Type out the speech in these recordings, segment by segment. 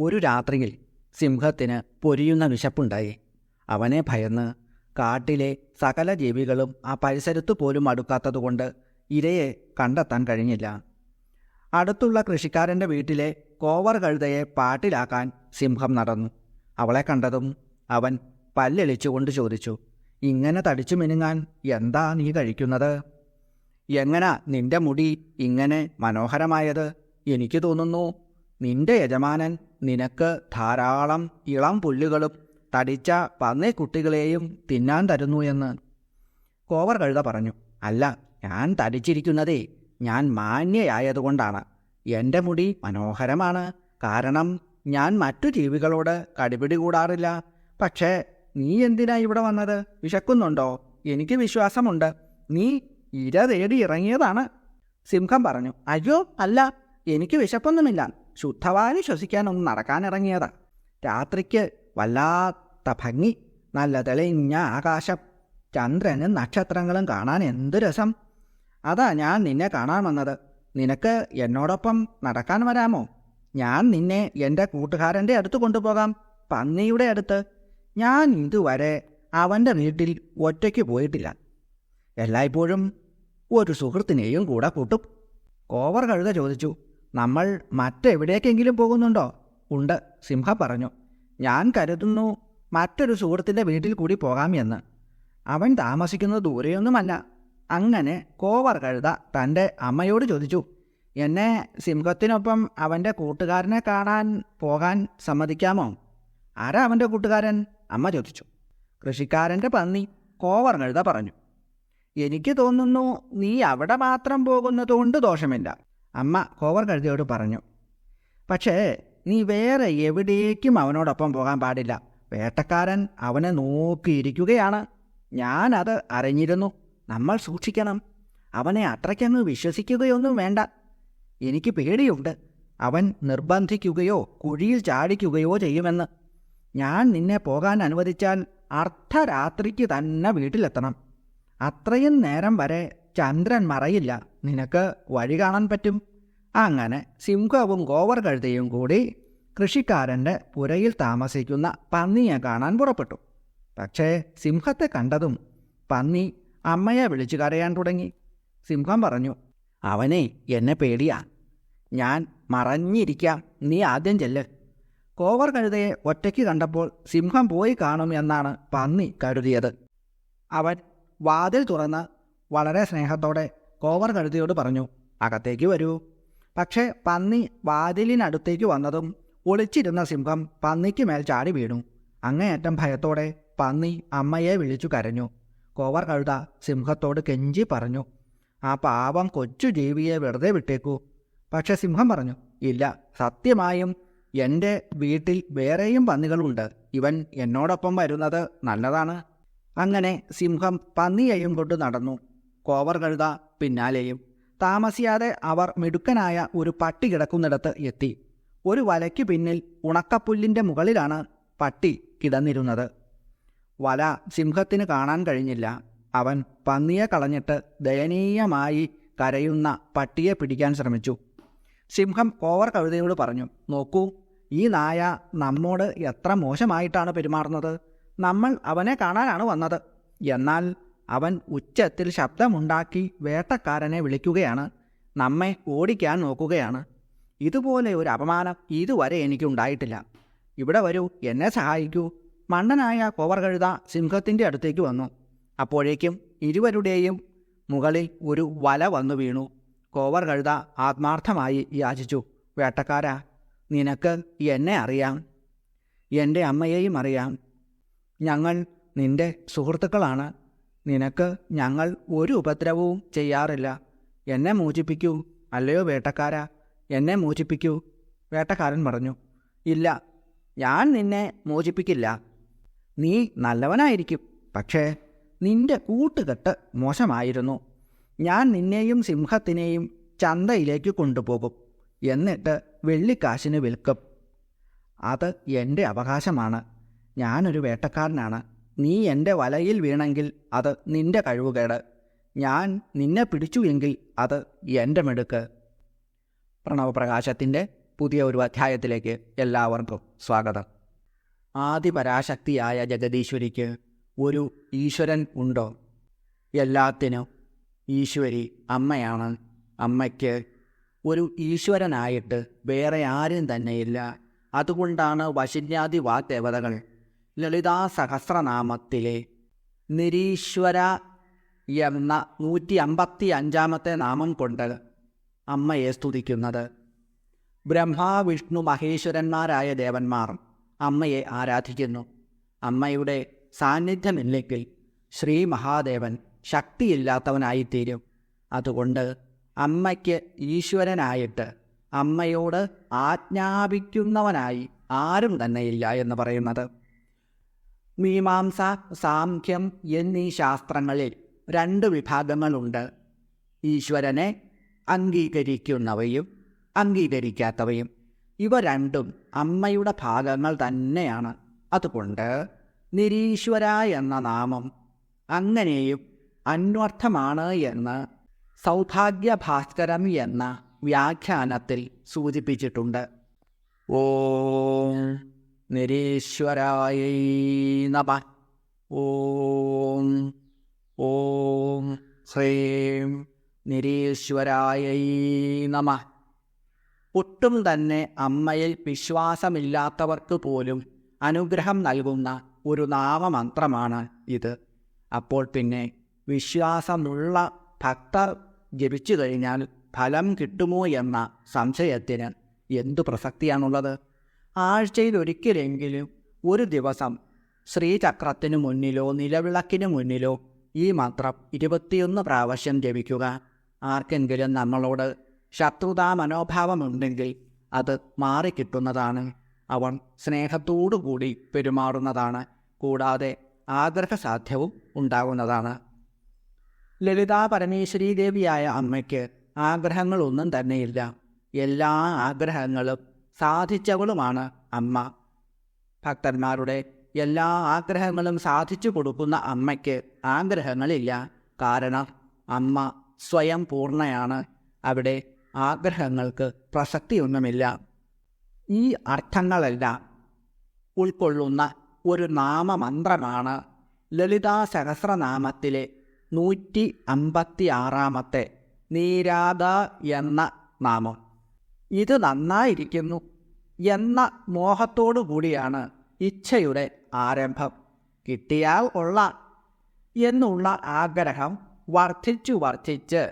ഒരു രാത്രിയിൽ സിംഹത്തിന് പൊരിയുന്ന വിശപ്പുണ്ടായി. അവനെ ഭയന്ന് കാട്ടിലെ സകല ജീവികളും ആ പരിസരത്തു പോലും അടുക്കാത്തതുകൊണ്ട് ഇരയെ കണ്ടെത്താൻ കഴിഞ്ഞില്ല. അടുത്തുള്ള കൃഷിക്കാരന്റെ വീട്ടിലെ കോവർ കഴുതയെ പാട്ടിലാക്കാൻ സിംഹം നടന്നു. അവളെ കണ്ടതും അവൻ പല്ലെളിച്ചുകൊണ്ട് ചോദിച്ചു ഇങ്ങനെ തടിച്ചു മിനുങ്ങാൻ എന്താ നീ കഴിക്കുന്നത്? എങ്ങനാ നിന്റെ മുടി ഇങ്ങനെ മനോഹരമായത്? എനിക്ക് തോന്നുന്നു നിന്റെ യജമാനൻ നിനക്ക് ധാരാളം ഇളം പുല്ലുകളും തടിച്ച പന്നിക്കുട്ടികളെയും തിന്നാൻ തരുന്നു എന്ന് കോവർ കഴുത പറഞ്ഞു. അല്ല ഞാൻ തടിച്ചിരിക്കുന്നതേ ഞാൻ മാന്യയായതുകൊണ്ടാണ്. എന്റെ മുടി മനോഹരമാണ്. കാരണം ഞാൻ മറ്റു ജീവികളോട് കടിപിടി കൂടാറില്ല. പക്ഷേ നീ എന്തിനാ ഇവിടെ വന്നത്? വിശക്കുന്നുണ്ടോ? എനിക്ക് വിശ്വാസമുണ്ട്. നീ ഇര തേടി ഇറങ്ങിയതാണ്. സിംഹം പറഞ്ഞു. അയ്യോ അല്ല എനിക്ക് വിശപ്പൊന്നുമില്ല. ശുദ്ധവായു ശ്വസിക്കാനൊന്ന് നടക്കാനിറങ്ങിയതാ. രാത്രിക്ക് വല്ലാത്ത ഭംഗി നല്ല തെളിഞ്ഞ ആകാശം ചന്ദ്രനും നക്ഷത്രങ്ങളും കാണാൻ എന്ത് രസം. അതാ ഞാൻ നിന്നെ കാണാൻ വന്നത്. നിനക്ക് എന്നോടൊപ്പം നടക്കാൻ വരാമോ? ഞാൻ നിന്നെ എന്റെ കൂട്ടുകാരന്റെ അടുത്ത് കൊണ്ടുപോകാം പന്നിയുടെ അടുത്ത്. ഞാൻ ഇതുവരെ അവന്റെ വീട്ടിൽ ഒറ്റയ്ക്ക് പോയിട്ടില്ല. എല്ലായ്പ്പോഴും ഒരു സുഹൃത്തിനെയും കൂടെ കൂട്ടും. കോവർ കഴുത ചോദിച്ചു നമ്മൾ മറ്റെവിടേക്കെങ്കിലും പോകുന്നുണ്ടോ? ഉണ്ട് സിംഹ പറഞ്ഞു. ഞാൻ കരുതുന്നു മറ്റൊരു സുഹൃത്തിന്റെ വീട്ടിൽ കൂടി പോകാം എന്ന് അവൻ താമസിക്കുന്നത് ദൂരെയൊന്നുമല്ല. അങ്ങനെ കോവർ കഴുത തന്റെ അമ്മയോട് ചോദിച്ചു എന്നെ സിംഹത്തിനൊപ്പം അവന്റെ കൂട്ടുകാരനെ കാണാൻ പോകാൻ സമ്മതിക്കാമോ? ആരാ അവന്റെ കൂട്ടുകാരൻ? അമ്മ ചോദിച്ചു. കൃഷിക്കാരന്റെ പന്നി കോവർ കഴുത പറഞ്ഞു. എനിക്ക് തോന്നുന്നു നീ അവിടെ മാത്രം പോകുന്നതുകൊണ്ട് ദോഷമില്ല. അമ്മ കോവർ കഴുതിയോട് പറഞ്ഞു പക്ഷേ നീ വേറെ എവിടേക്കും അവനോടൊപ്പം പോകാൻ പാടില്ല. വേട്ടക്കാരൻ അവനെ നോക്കിയിരിക്കുകയാണ്. ഞാനത് അറിഞ്ഞിരുന്നു. നമ്മൾ സൂക്ഷിക്കണം. അവനെ അത്രയ്ക്കങ്ങ് വിശ്വസിക്കുകയൊന്നും വേണ്ട. എനിക്ക് പേടിയുണ്ട്. അവൻ നിർബന്ധിക്കുകയോ കുഴിയിൽ ചാടിക്കുകയോ ചെയ്യുമെന്ന്. ഞാൻ നിന്നെ പോകാൻ അനുവദിച്ചാൽ അർദ്ധരാത്രിക്ക് തന്നെ വീട്ടിലെത്തണം. അത്രയും നേരം വരെ ചന്ദ്രൻ മറയില്ല. നിനക്ക് വഴി കാണാൻ പറ്റും. അങ്ങനെ സിംഹവും ഗോവർ കഴുതയും കൂടി കൃഷിക്കാരന്റെ പുരയിൽ താമസിക്കുന്ന പന്നിയെ കാണാൻ പുറപ്പെട്ടു. പക്ഷേ സിംഹത്തെ കണ്ടതും പന്നി അമ്മയെ വിളിച്ചു കരയാൻ തുടങ്ങി. സിംഹം പറഞ്ഞു അവനെ എന്നെ പേടിയാ. ഞാൻ മറഞ്ഞിരിക്കാം. നീ ആദ്യം ചെല്ല്. കോവർ കഴുതയെ ഒറ്റയ്ക്ക് കണ്ടപ്പോൾ സിംഹം പോയി കാണും എന്നാണ് പന്നി കരുതിയത്. അവൻ വാതിൽ തുറന്ന് വളരെ സ്നേഹത്തോടെ കോവർ കഴുതിയോട് പറഞ്ഞു അകത്തേക്ക് വരൂ. പക്ഷേ പന്നി വാതിലിനടുത്തേക്ക് വന്നതും ഒളിച്ചിരുന്ന സിംഹം പന്നിക്ക് മേൽ ചാടി വീണു. അങ്ങേയറ്റം ഭയത്തോടെ പന്നി അമ്മയെ വിളിച്ചു കരഞ്ഞു. കോവർ കഴുത സിംഹത്തോട് കെഞ്ചി പറഞ്ഞു ആ പാവം കൊച്ചു ജീവിയെ വെറുതെ വിട്ടേക്കൂ. പക്ഷെ സിംഹം പറഞ്ഞു ഇല്ല സത്യമായും എന്റെ വീട്ടിൽ വേറെയും പന്നികളുണ്ട്. ഇവൻ എന്നോടൊപ്പം വരുന്നത് നല്ലതാണ്. അങ്ങനെ സിംഹം പന്നിയെയും കൊണ്ട് നടന്നു. കോവർ കഴുത പിന്നാലെയും. താമസിയാതെ അവർ മിടുക്കനായ ഒരു പട്ടി കിടക്കുന്നിടത്ത് എത്തി. ഒരു വലയ്ക്ക് പിന്നിൽ ഉണക്കപ്പുല്ലിന്റെ മുകളിലാണ് പട്ടി കിടന്നിരുന്നത്. വല സിംഹത്തിന് കാണാൻ കഴിഞ്ഞില്ല. അവൻ പന്നിയെ കളഞ്ഞിട്ട് ദയനീയമായി കരയുന്ന പട്ടിയെ പിടിക്കാൻ ശ്രമിച്ചു. സിംഹം കോവർ കഴുതയോട് പറഞ്ഞു നോക്കൂ ഈ നായ നമ്മോട് എത്ര മോശമായിട്ടാണ് പെരുമാറുന്നത്. നമ്മൾ അവനെ കാണാനാണ് വന്നത്. എന്നാൽ അവൻ ഉച്ചത്തിൽ ശബ്ദമുണ്ടാക്കി വേട്ടക്കാരനെ വിളിക്കുകയാണ്. നമ്മെ ഓടിക്കാൻ നോക്കുകയാണ്. ഇതുപോലെ ഒരു അപമാനം ഇതുവരെ എനിക്കുണ്ടായിട്ടില്ല. ഇവിടെ വരൂ എന്നെ സഹായിക്കൂ. മണ്ടനായ കോവർ കഴുത സിംഹത്തിന്റെ അടുത്തേക്ക് വന്നു. അപ്പോഴേക്കും ഇരുവരുടെയും മുകളിൽ ഒരു വല വന്നു വീണു. കോവർ കഴുത ആത്മാർത്ഥമായി യാചിച്ചു. വേട്ടക്കാരാ നിനക്ക് എന്നെ അറിയാം. എന്റെ അമ്മയെയും അറിയാം. ഞങ്ങൾ നിന്റെ സുഹൃത്തുക്കളാണ്. നിനക്ക് ഞങ്ങൾ ഒരു ഉപദ്രവവും ചെയ്യാറില്ല. എന്നെ മോചിപ്പിക്കൂ. അല്ലയോ വേട്ടക്കാരാ? എന്നെ മോചിപ്പിക്കൂ. വേട്ടക്കാരൻ പറഞ്ഞു ഇല്ല ഞാൻ നിന്നെ മോചിപ്പിക്കില്ല. നീ നല്ലവനായിരിക്കും പക്ഷേ നിന്റെ കൂട്ടുകെട്ട് മോശമായിരുന്നു. ഞാൻ നിന്നെയും സിംഹത്തിനെയും ചന്തയിലേക്ക് കൊണ്ടുപോകും എന്നിട്ട് വെള്ളിക്കാശിന് വിൽക്കും. അത് എന്റെ അവകാശമാണ്. ഞാനൊരു വേട്ടക്കാരനാണ്. നീ എന്റെ വലയിൽ വീണെങ്കിൽ അത് നിന്റെ കഴിവുകേട് ഞാൻ നിന്നെ പിടിച്ചു എങ്കിൽ അത് എന്റെ മിടുക്ക്. പ്രണവപ്രകാശത്തിന്റെ പുതിയ ഒരു അധ്യായത്തിലേക്ക് എല്ലാവർക്കും സ്വാഗതം. ആദിപരാശക്തിയായ ജഗദീശ്വരിക്ക് ഒരു ഈശ്വരൻ ഉണ്ടോ? എല്ലാത്തിനും ഈശ്വരി അമ്മയാണ്. അമ്മയ്ക്ക് ഒരു ഈശ്വരനായിട്ട് വേറെ ആരും തന്നെയില്ല. അതുകൊണ്ടാണ് വശിന്യാദി വാഗ്ദേവതകൾ ലളിതാ സഹസ്രനാമത്തിലെ നിരീശ്വര എന്ന നൂറ്റി അമ്പത്തി അഞ്ചാമത്തെ നാമം കൊണ്ട് അമ്മയെ സ്തുതിക്കുന്നത്. ബ്രഹ്മാ വിഷ്ണു മഹേശ്വരന്മാരായ ദേവന്മാർ അമ്മയെ ആരാധിക്കുന്നു. അമ്മയുടെ സാന്നിധ്യമില്ലെങ്കിൽ ശ്രീ മഹാദേവൻ ശക്തിയില്ലാത്തവനായിത്തീരും. അതുകൊണ്ട് അമ്മയ്ക്ക് ഈശ്വരനായിട്ട് അമ്മയോട് ആജ്ഞാപിക്കുന്നവനായി ആരും തന്നെയില്ല എന്ന് പറയുന്നത്. മീമാംസ സാംഖ്യം എന്നീ ശാസ്ത്രങ്ങളിൽ രണ്ട് വിഭാഗങ്ങളുണ്ട്. ഈശ്വരനെ അംഗീകരിക്കുന്നവയും അംഗീകരിക്കാത്തവയും. ഇവ രണ്ടും അമ്മയുടെ ഭാഗങ്ങൾ തന്നെയാണ്. അതുകൊണ്ട് നിരീശ്വര എന്ന നാമം അങ്ങനെയും അന്വർത്ഥമാണ് എന്ന് സൗഭാഗ്യഭാസ്കരം എന്ന വ്യാഖ്യാനത്തിൽ സൂചിപ്പിച്ചിട്ടുണ്ട്. ഓം നിരീശ്വരായ നമ ഓം ഓം ശ്രീം നിരീശ്വരായ നമ ഒട്ടും തന്നെ അമ്മയിൽ വിശ്വാസമില്ലാത്തവർക്ക് പോലും അനുഗ്രഹം നൽകുന്ന ഒരു നാമമന്ത്രമാണ് ഇത്. അപ്പോൾ പിന്നെ വിശ്വാസമുള്ള ഭക്തർ ജപിച്ചു കഴിഞ്ഞാൽ ഫലം കിട്ടുമോ എന്ന സംശയത്തിന് എന്തു പ്രസക്തിയാണുള്ളത്? ആഴ്ചയിൽ ഒരിക്കലെങ്കിലും ഒരു ദിവസം ശ്രീചക്രത്തിനു മുന്നിലോ നിലവിളക്കിന് മുന്നിലോ ഈ മന്ത്രം ഇരുപത്തിയൊന്ന് പ്രാവശ്യം ജപിക്കുക. ആർക്കെങ്കിലും നമ്മളോട് ശത്രുതാ മനോഭാവമുണ്ടെങ്കിൽ അത് മാറിക്കിട്ടുന്നതാണ്. അവൻ സ്നേഹത്തോടുകൂടി പെരുമാറുന്നതാണ്. കൂടാതെ ആഗ്രഹസാധ്യവും ഉണ്ടാകുന്നതാണ് ലളിതാ പരമേശ്വരീദേവിയായ അമ്മയ്ക്ക് ആഗ്രഹങ്ങളൊന്നും തന്നെയില്ല. എല്ലാ ആഗ്രഹങ്ങളും സാധിച്ചവളുമാണ് അമ്മ. ഭക്തന്മാരുടെ എല്ലാ ആഗ്രഹങ്ങളും സാധിച്ചു കൊടുക്കുന്ന അമ്മയ്ക്ക് ആഗ്രഹങ്ങളില്ല. കാരണം അമ്മ സ്വയം പൂർണയാണ്. അവിടെ ആഗ്രഹങ്ങൾക്ക് പ്രസക്തിയൊന്നുമില്ല. ഈ അർത്ഥങ്ങളെല്ലാം ഉൾക്കൊള്ളുന്ന ഒരു നാമമന്ത്രമാണ് ലളിതാ സഹസ്രനാമത്തിലെ നൂറ്റി അമ്പത്തി ആറാമത്തെ നീരാധ എന്ന നാമം. ഇത് നന്നായിരിക്കുന്നു എന്ന മോഹത്തോടു കൂടിയാണ് ഇച്ഛയുടെ ആരംഭം. കിട്ടിയാൽ ഉള്ള എന്നുള്ള ആഗ്രഹം വർദ്ധിച്ചു വർദ്ധിച്ച്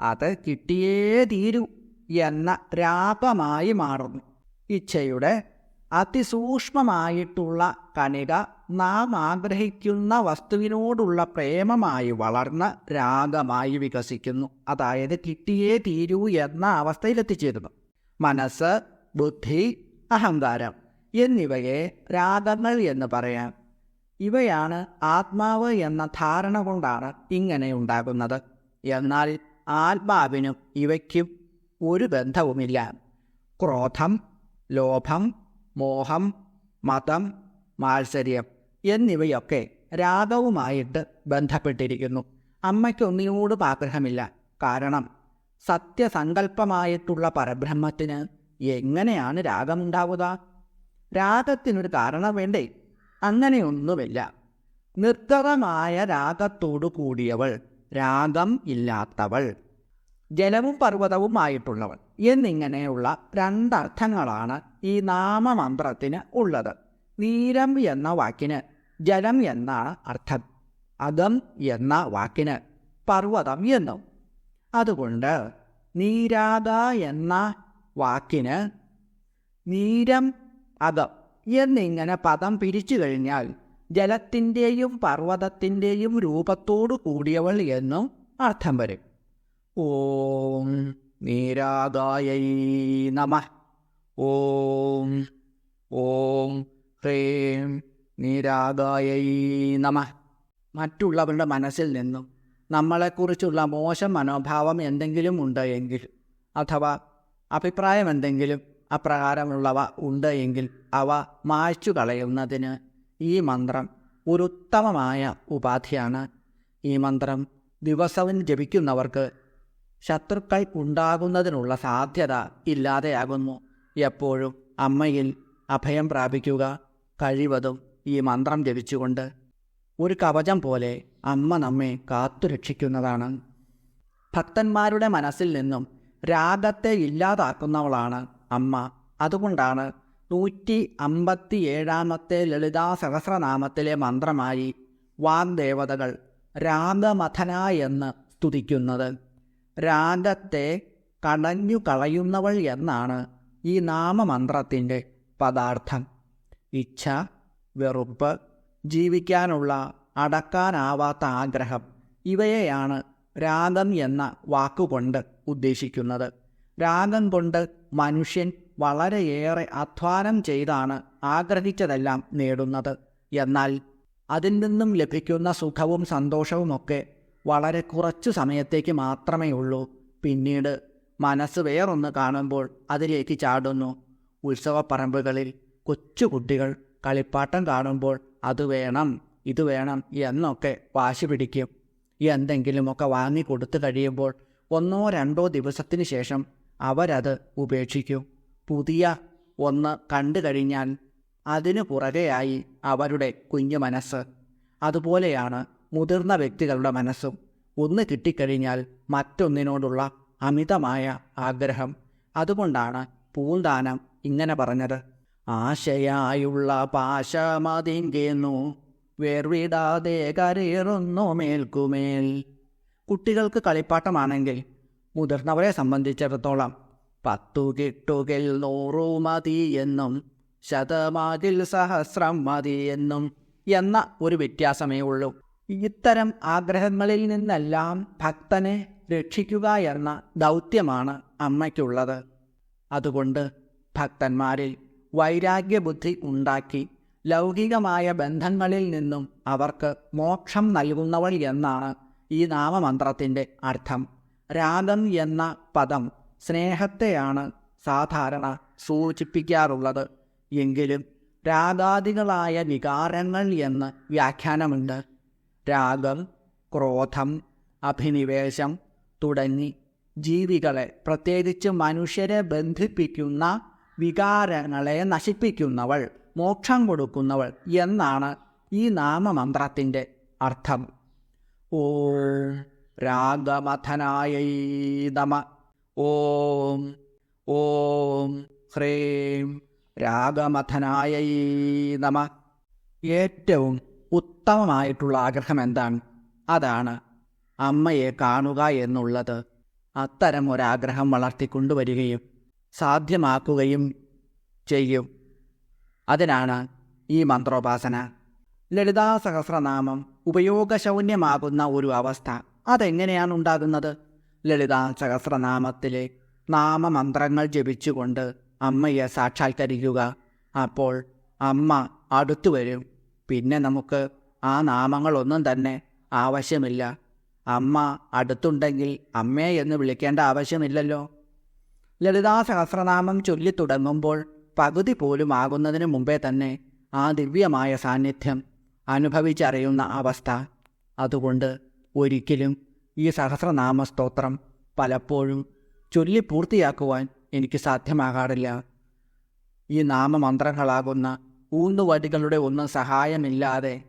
അത് കിട്ടിയേ തീരൂ എന്ന രാപമായി മാറുന്നു. ഇച്ഛയുടെ അതിസൂക്ഷ്മമായിട്ടുള്ള കണിക നാം ആഗ്രഹിക്കുന്ന വസ്തുവിനോടുള്ള പ്രേമമായി വളർന്ന് രാഗമായി വികസിക്കുന്നു. അതായത് കിട്ടിയേ തീരൂ എന്ന അവസ്ഥയിലെത്തിച്ചേരുന്നു. മനസ്സ് ബുദ്ധി അഹങ്കാരം എന്നിവയെ രാഗങ്ങൾ എന്ന് പറയാം. ഇവയാണ് ആത്മാവ് എന്ന ധാരണ കൊണ്ടാണ് ഇങ്ങനെ ഉണ്ടാകുന്നത്. എന്നാൽ ആത്മാവിനും ഇവയ്ക്കും ഒരു ബന്ധവുമില്ല. ക്രോധം ലോഭം മോഹം മതം മാത്സര്യം എന്നിവയൊക്കെ രാഗവുമായിട്ട് ബന്ധപ്പെട്ടിരിക്കുന്നു. അമ്മയ്ക്കൊന്നിനോടും ആഗ്രഹമില്ല. കാരണം സത്യസങ്കല്പമായിട്ടുള്ള പരബ്രഹ്മത്തിന് എങ്ങനെയാണ് രാഗമുണ്ടാവുക? രാഗത്തിനൊരു കാരണം വേണ്ടേ? അങ്ങനെയൊന്നുമില്ല. നിർത്തതമായ രാഗത്തോടു കൂടിയവൾ രാഗം ഇല്ലാത്തവൾ ജലവും പർവതവുമായിട്ടുള്ളവൾ എന്നിങ്ങനെയുള്ള രണ്ടർത്ഥങ്ങളാണ് ഈ നാമമന്ത്രത്തിന് ഉള്ളത്. നീരം എന്ന വാക്കിന് ജലം എന്നാണ് അർത്ഥം. അകം എന്ന വാക്കിന് പർവതം എന്നും അതുകൊണ്ട് നീരാത എന്ന വാക്കിന് നീരം അകം എന്നിങ്ങനെ പദം പിരിച്ചു കഴിഞ്ഞാൽ ജലത്തിന്റെയും പർവതത്തിന്റെയും രൂപത്തോടു കൂടിയവൾ എന്നും അർത്ഥം വരും. ഓം നീരാദായൈ നമ. ഓം ഓം ഹ്രീം നീരാദായൈ നമ. മറ്റുള്ളവരുടെ മനസ്സിൽ നിന്നും നമ്മളെക്കുറിച്ചുള്ള മോശം മനോഭാവം എന്തെങ്കിലും ഉണ്ട് എങ്കിൽ അഥവാ അഭിപ്രായം എന്തെങ്കിലും അപ്രകാരമുള്ളവ ഉണ്ട് എങ്കിൽ അവ മായ്ച്ചു കളയുന്നതിന് ഈ മന്ത്രം ഒരു ഉത്തമമായ ഉപാധിയാണ്. ഈ മന്ത്രം ദിവസവും ജപിക്കുന്നവർക്ക് ശത്രുക്കൾ ഉണ്ടാകുന്നതിനുള്ള സാധ്യത ഇല്ലാതെയാകുന്നു. എപ്പോഴും അമ്മയിൽ അഭയം പ്രാപിക്കുക കഴിവതും ഈ മന്ത്രം ജപിച്ചുകൊണ്ട് ഒരു കവചം പോലെ അമ്മ നമ്മെ കാത്തുരക്ഷിക്കുന്നതാണ് ഭക്തന്മാരുടെ മനസ്സിൽ നിന്നും രാഗത്തെ ഇല്ലാതാക്കുന്നവളാണ് അമ്മ. അതുകൊണ്ടാണ് നൂറ്റി അമ്പത്തി ഏഴാമത്തെ ലളിതാ സഹസ്രനാമത്തിലെ മന്ത്രമായി വാഗ്ദേവതകൾ രാഗമഥന എന്ന് സ്തുതിക്കുന്നത്. രാഗത്തെ കടഞ്ഞു കളയുന്നവൾ എന്നാണ് ഈ നാമമന്ത്രത്തിന്റെ പദാർത്ഥം. ഇച്ഛ വെറുപ്പ് ജീവിക്കാനുള്ള അടക്കാനാവാത്ത ആഗ്രഹം. ഇവയെയാണ് രാഗം എന്ന വാക്കുകൊണ്ട് ഉദ്ദേശിക്കുന്നത്. രാഗം കൊണ്ട് മനുഷ്യൻ വളരെയേറെ അധ്വാനം ചെയ്താണ് ആഗ്രഹിച്ചതെല്ലാം നേടുന്നത്. എന്നാൽ അതിൽ നിന്നും ലഭിക്കുന്ന സുഖവും സന്തോഷവുമൊക്കെ വളരെ കുറച്ചു സമയത്തേക്ക് മാത്രമേ ഉള്ളൂ. പിന്നീട് മനസ്സ് വേറൊന്ന് കാണുമ്പോൾ അതിലേക്ക് ചാടുന്നു. ഉത്സവപ്പറമ്പുകളിൽ കൊച്ചുകുട്ടികൾ കളിപ്പാട്ടം കാണുമ്പോൾ അത് വേണം ഇത് വേണം എന്നൊക്കെ വാശി പിടിക്കും. എന്തെങ്കിലുമൊക്കെ വാങ്ങി കൊടുത്തു കഴിയുമ്പോൾ ഒന്നോ രണ്ടോ ദിവസത്തിന് ശേഷം അവരത് ഉപേക്ഷിക്കും. പുതിയ ഒന്ന് കണ്ടു കഴിഞ്ഞാൽ അതിനു പുറകെയായി അവരുടെ കുഞ്ഞു മനസ്സ്. അതുപോലെയാണ് മുതിർന്ന വ്യക്തികളുടെ മനസ്സും. ഒന്ന് കിട്ടിക്കഴിഞ്ഞാൽ മറ്റൊന്നിനോടുള്ള അമിതമായ ആഗ്രഹം. അതുകൊണ്ടാണ് പൂന്താനം ഇങ്ങനെ പറഞ്ഞത്. ആശയായുള്ള പാശമതിങ്കേന്നു. വേർവിടാതെ കരയറുന്നു മേൽക്കുമേൽ. കുട്ടികൾക്ക് കളിപ്പാട്ടമാണെങ്കിൽ മുതിർന്നവരെ സംബന്ധിച്ചിടത്തോളം പത്തു കിട്ടുകിൽ നൂറു മതി എന്നും ശതമാതിൽ സഹസ്രം മതി എന്നും എന്ന ഒരു വ്യത്യാസമേ ഉള്ളൂ. ഇത്തരം ആഗ്രഹങ്ങളിൽ നിന്നെല്ലാം ഭക്തനെ രക്ഷിക്കുക എന്ന ദൗത്യമാണ് അമ്മയ്ക്കുള്ളത്. അതുകൊണ്ട് ഭക്തന്മാരിൽ വൈരാഗ്യബുദ്ധി ഉണ്ടാക്കി ലൗകികമായ ബന്ധങ്ങളിൽ നിന്നും അവർക്ക് മോക്ഷം നൽകുന്നവൾ എന്നാണ് ഈ നാമമന്ത്രത്തിന്റെ അർത്ഥം. രാഗം എന്ന പദം സ്നേഹത്തെയാണ് സാധാരണ സൂചിപ്പിക്കാറുള്ളത്. എങ്കിലും രാഗാദികളായ വികാരങ്ങൾ എന്ന് വ്യാഖ്യാനമുണ്ട്. രാഗം ക്രോധം അഭിനിവേശം തുടങ്ങി ജീവികളെ പ്രത്യേകിച്ച് മനുഷ്യരെ ബന്ധിപ്പിക്കുന്ന വികാരങ്ങളെ നശിപ്പിക്കുന്നവൾ മോക്ഷം കൊടുക്കുന്നവൾ എന്നാണ് ഈ നാമമന്ത്രത്തിന്റെ അർത്ഥം. ഓ രാഗമഥനായ നമ. ഓം ഓം ഹ്രീം രാഗമഥനായ നമ. ഏറ്റവും ഉത്തമമായിട്ടുള്ള ആഗ്രഹം എന്താണ്? അതാണ് അമ്മയെ കാണുക എന്നുള്ളത്. അത്തരം ഒരാഗ്രഹം വളർത്തിക്കൊണ്ടുവരികയും സാധ്യമാക്കുകയും ചെയ്യും. അതിനാണ് ഈ മന്ത്രോപാസന. ലളിതാ സഹസ്രനാമം ഉപയോഗശൂന്യമാകുന്ന ഒരു അവസ്ഥ. അതെങ്ങനെയാണ് ഉണ്ടാകുന്നത്? ലളിതാ സഹസ്രനാമത്തിലെ നാമമന്ത്രങ്ങൾ ജപിച്ചുകൊണ്ട് അമ്മയെ സാക്ഷാത്കരിക്കുക. അപ്പോൾ അമ്മ അടുത്തു വരും. പിന്നെ നമുക്ക് ആ നാമങ്ങളൊന്നും തന്നെ ആവശ്യമില്ല. അമ്മ അടുത്തുണ്ടെങ്കിൽ അമ്മയെ എന്ന് വിളിക്കേണ്ട ആവശ്യമില്ലല്ലോ. ലളിതാ സഹസ്രനാമം ചൊല്ലിത്തുടങ്ങുമ്പോൾ പകുതി പോലും ആകുന്നതിന് മുമ്പേ തന്നെ ആ ദിവ്യമായ സാന്നിധ്യം അനുഭവിച്ചറിയുന്ന അവസ്ഥ. അതുകൊണ്ട് ഒരിക്കലും ഈ സഹസ്രനാമ സ്തോത്രം പലപ്പോഴും ചൊല്ലി പൂർത്തിയാക്കുവാൻ എനിക്ക് സാധ്യമാകാറില്ല. ഈ നാമമന്ത്രങ്ങളാകുന്ന ഊന്നുവടികളുടെ ഒന്നും സഹായമില്ലാതെ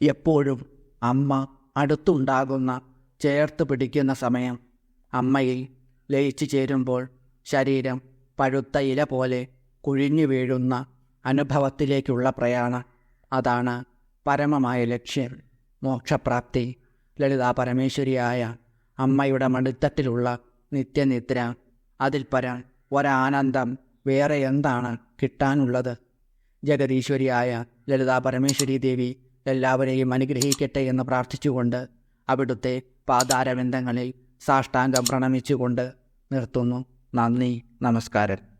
എപ്പോഴും അമ്മ അടുത്തുണ്ടാകുന്ന ചേർത്ത് പിടിക്കുന്ന സമയം അമ്മയിൽ ലയിച്ചു ചേരുമ്പോൾ ശരീരം പഴുത്ത ഇല പോലെ കുഴിഞ്ഞു വീഴുന്ന അനുഭവത്തിലേക്കുള്ള പ്രയാണം. അതാണ് പരമമായ ലക്ഷ്യം. മോക്ഷപ്രാപ്തി. ലളിതാ പരമേശ്വരിയായ അമ്മയുടെ മടിത്തട്ടിലുള്ള നിത്യനിദ്ര. അതിൽ പരം ഒരാനന്ദം വേറെ എന്താണ് കിട്ടാനുള്ളത്? ജഗദീശ്വരിയായ ലളിതാ പരമേശ്വരി ദേവി എല്ലാവരെയും അനുഗ്രഹിക്കട്ടെ എന്ന് പ്രാർത്ഥിച്ചുകൊണ്ട് അവിടുത്തെ പാതാരബന്ധങ്ങളിൽ സാഷ്ടാംഗം പ്രണമിച്ചുകൊണ്ട് നിർത്തുന്നു. നന്ദി നമസ്കാരം.